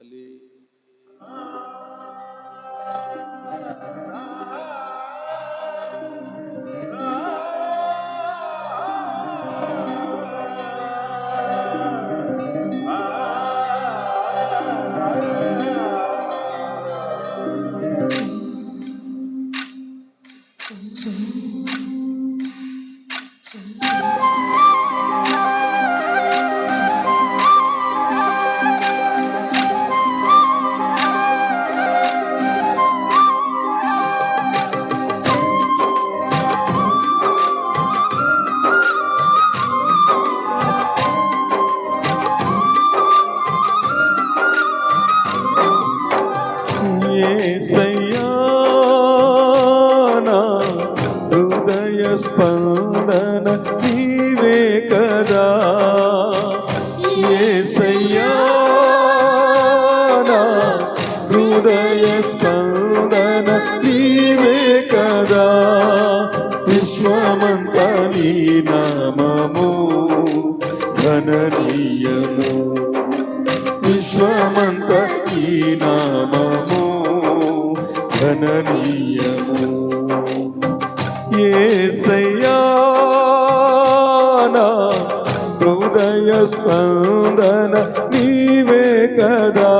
ಅಲ್ಲಿ యేసయ్యా హృదయ స్పందన నీవే కదా. యేసయ్యా హృదయ స్పందన నీవే కదా. విశ్వమంత నీ నామము ఘననీయము. విశ్వమంత ఈ నామము. ఘననీయము. ఏసయ్యా నా హృదయ స్పందన నీవే కదా.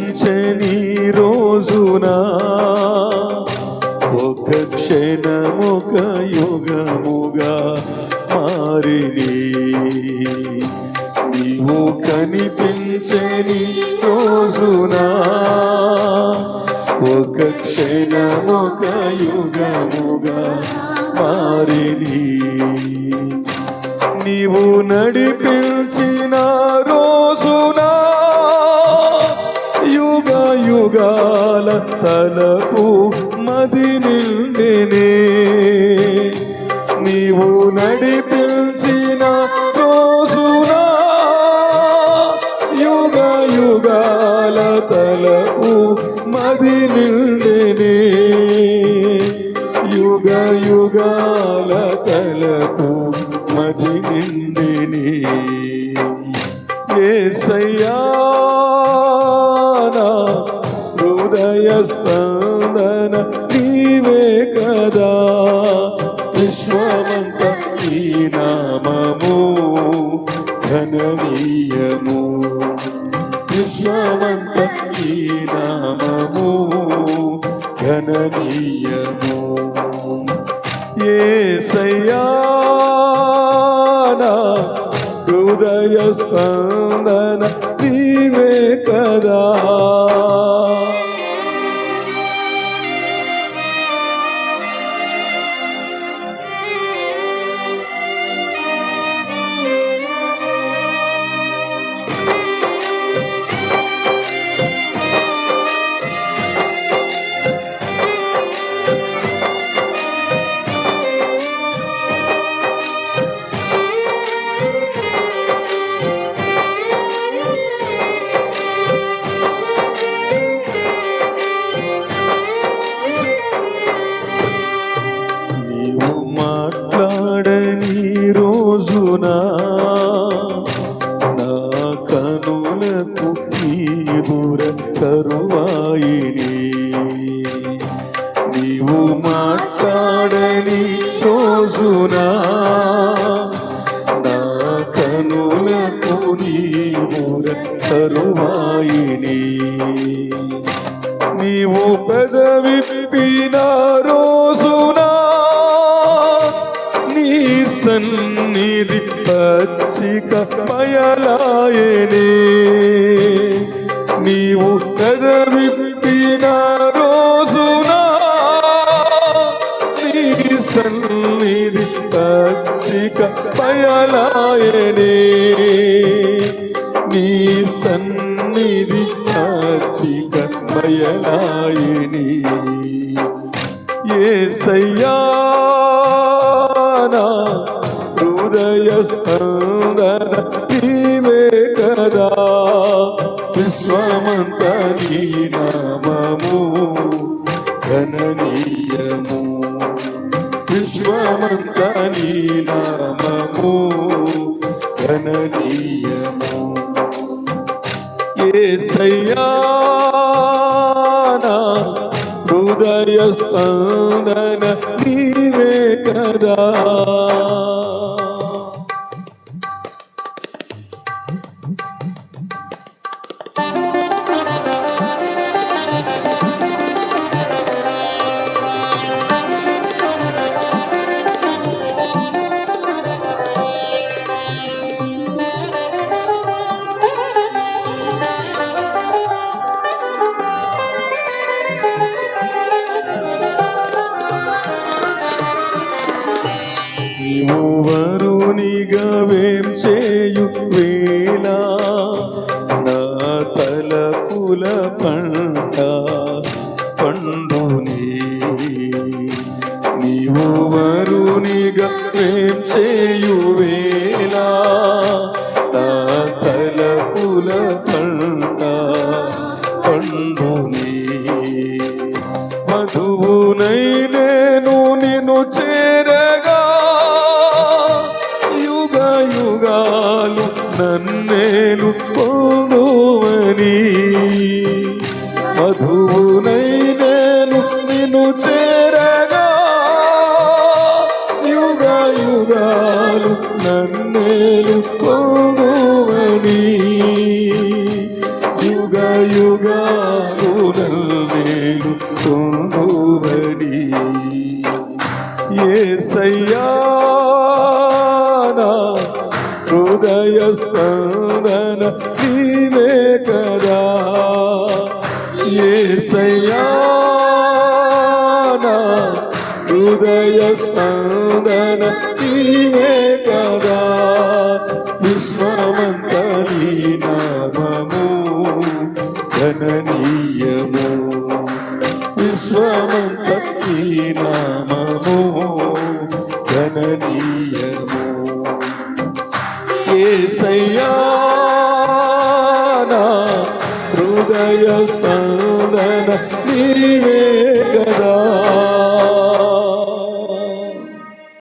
కనిపించని రోజున ఒక క్షణముక యుగముగా మారిని. నీవు కనిపించని రోజున ఒక క్షణముక యుగముగా మారిని. నీవు నడిపించిన రోజున యుగాల తలపు మది నిండినే నీవు నడిపించిన రోజున యుగ యుగాల తలపు మది నిండినే యుగ యుగాల తలపు మది నిండిని ఏసయ్యా హృదయస్పందన నీవే కదా. విశ్వమంత ఈ నామము ఘననీయము. విశ్వమంత ఈ నామము ఘననీయము. ఏ సయ్యానా హృదయ స్పందన నీవే కదా. కనులకు నీవుర కరువాయిని నీవు మాట్లాడని రోజున నా కనులకు నీవుర కరువాయిని నీవు పెదవిప్పిన పయలాయనే నీవు పెదవిప్పిన రోజున నీ సన్నిధి పచ్చిక పయలాయనే. నీ సన్నిధి పచ్చిక బయలాయిని కదా విశ్వమంత నీ నామము ఘననీయము విశ్వమంత నీ నామము ఘననీయము ఏసయ్యా నా హృదయ స్పందన నీవే కదా. వరునిగా చేయు వేళ నా తలపుల పంట నన్నేలు పొందువని మధువునై నేను నిన్ను చేరగా యుగ యుగాలు నన్నేలు పొందువని హృదయ స్పందన నీవే కదా. ఏసయ్యా నా హృదయ స్పందన నీవే కదా. విశ్వమంత నీ నామము గణనీయము విశ్వమంత నీ నామము గణనీయము ఏసయ్యా నా హృదయ స్పందన నీవే కదా.